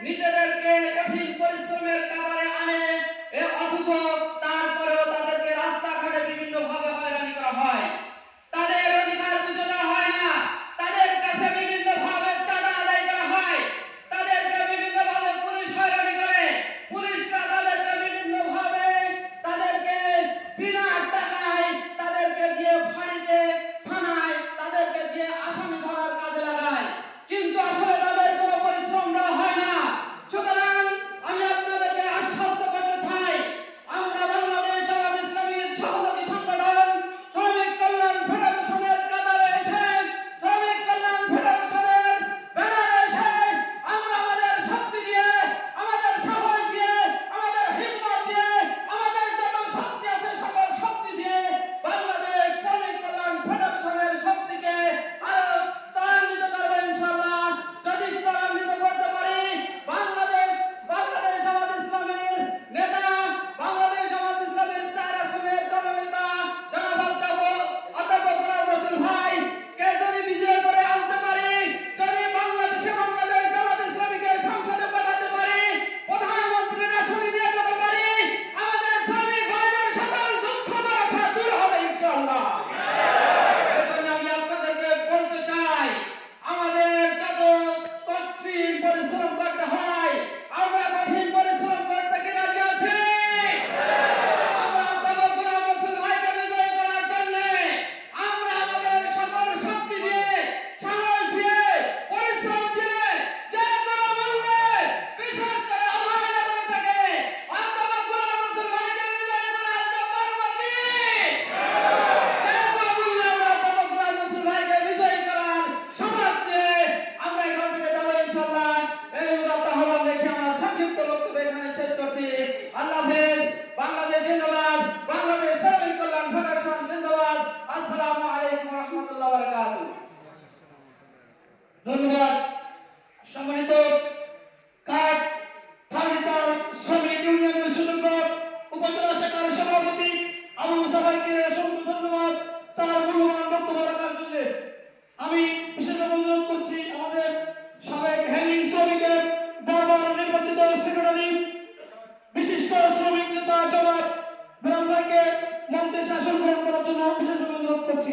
নিজেদেরকে কঠিন পরিশ্রমের কাতারে আনে। সুযোগ করার জন্য আমি বিশেষভাবে অনুরোধ করছি।